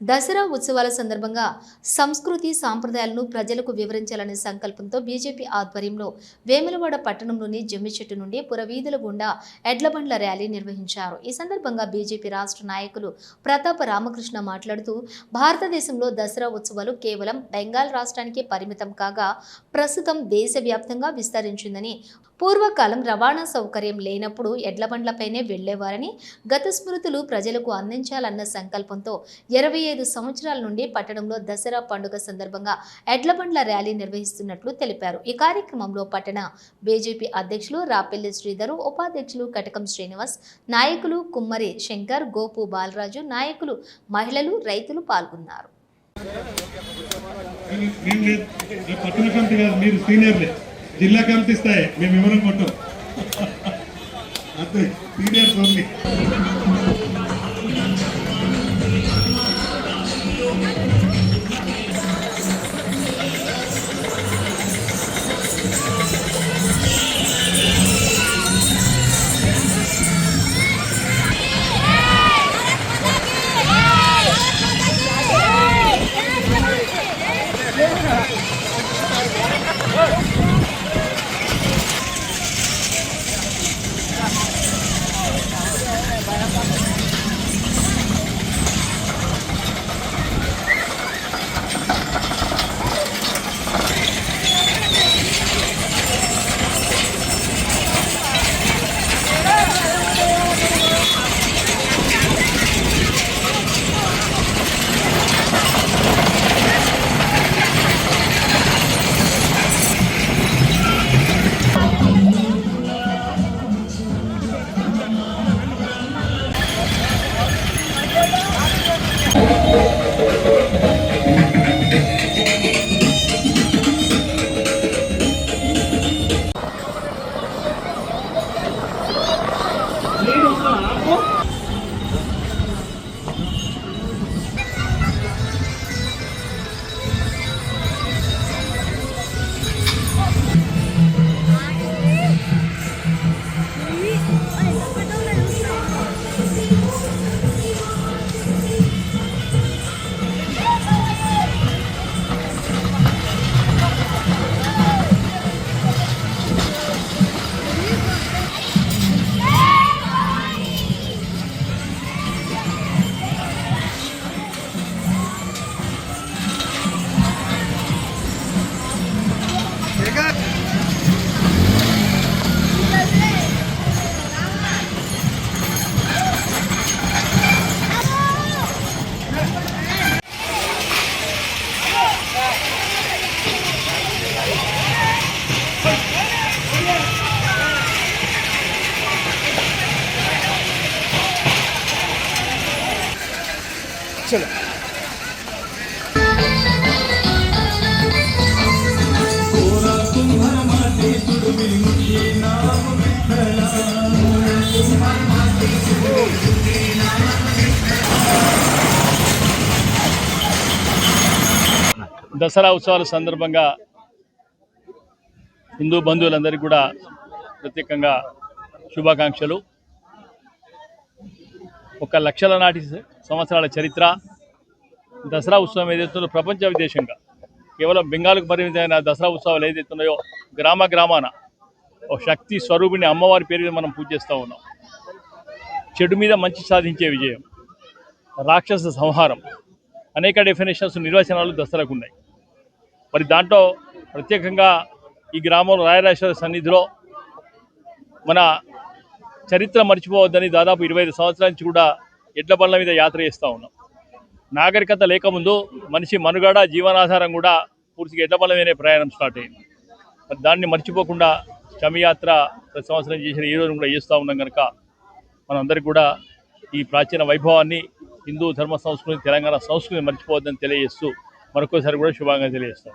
దసరా ఉత్సవాల సందర్భంగా సంస్కృతి సాంప్రదాయాలను ప్రజలకు వివరించాలనే సంకల్పంతో బీజేపీ ఆధ్వర్యంలో వేములవాడ పట్టణంలోని జమ్మి చెట్టు నుండి పురవీధుల గుండా ఎడ్లబండ్ల ర్యాలీ నిర్వహించారు. ఈ సందర్భంగా బీజేపీ రాష్ట్ర నాయకులు ప్రతాప రామకృష్ణ మాట్లాడుతూ భారతదేశంలో దసరా ఉత్సవాలు కేవలం బెంగాల్ రాష్ట్రానికి పరిమితం కాగా ప్రస్తుతం దేశవ్యాప్తంగా విస్తరించిందని పూర్వకాలం రవాణా సౌకర్యం లేనప్పుడు ఎడ్లబండ్లపైనే వెళ్ళేవారని గత స్మృతులు ప్రజలకు అందించాలన్న సంకల్పంతో ఇరవై ఐదు సంవత్సరాల నుండి పట్టణంలో దసరా పండుగ సందర్భంగా ఎడ్లబండ్ల ర్యాలీ నిర్వహిస్తున్నట్లు తెలిపారు. ఈ కార్యక్రమంలో పట్టణ బీజేపీ అధ్యక్షులు రాపెల్లి శ్రీధరు ఉపాధ్యక్షులు కటకం శ్రీనివాస్ నాయకులు కుమ్మరి శంకర్ గోపు బాలరాజు నాయకులు మహిళలు రైతులు పాల్గొన్నారు. మీరు సీనియర్లే. జిల్లా కమిటీ స్థాయి మేము ఎవరం కొట్టాం. అంతే seniors only. Dasara ఉత్సవాల సందర్భంగా హిందూ బంధువులందరికీ కూడా ప్రత్యేకంగా శుభాకాంక్షలు. ఒక లక్షల నాటి సంవత్సరాల చరిత్ర దసరా ఉత్సవం ఏదైతుందో ప్రపంచ విదేశంగా కేవలం బెంగాల్కు పరిమితమైన దసరా ఉత్సవాలు ఏదైతున్నాయో గ్రామ గ్రామాన ఓ శక్తి స్వరూపిణి అమ్మవారి పేరు మీద మనం పూజ చేస్తూ ఉన్నాం. చెడు మీద మంచి సాధించే విజయం రాక్షస సంహారం అనేక డెఫినేషన్స్ నిర్వచనాలు దసరాకు ఉన్నాయి. మరి దాంట్లో ప్రత్యేకంగా ఈ గ్రామంలో రాయరాజేశ్వర సన్నిధిలో మన చరిత్ర మర్చిపోవద్దని దాదాపు ఇరవై ఐదు సంవత్సరాల నుంచి కూడా ఎడ్ల బండ్ల మీద యాత్ర చేస్తూ ఉన్నాం. నాగరికత లేకముందు మనిషి మనుగడ జీవనాధారం కూడా పూర్తిగా ఎడ్ల బండ్ల మీదనే ప్రయాణం స్టార్ట్ అయింది. మరి దాన్ని మర్చిపోకుండా శమయాత్ర ప్రతి సంవత్సరం చేసిన ఈ రోజు కూడా చేస్తూ ఉన్నాం కనుక మనందరికీ కూడా ఈ ప్రాచీన వైభవాన్ని హిందూ ధర్మ సంస్కృతి తెలంగాణ సంస్కృతిని మర్చిపోవద్దని తెలియజేస్తూ మరొకసారి కూడా శుభంగా తెలియజేస్తాం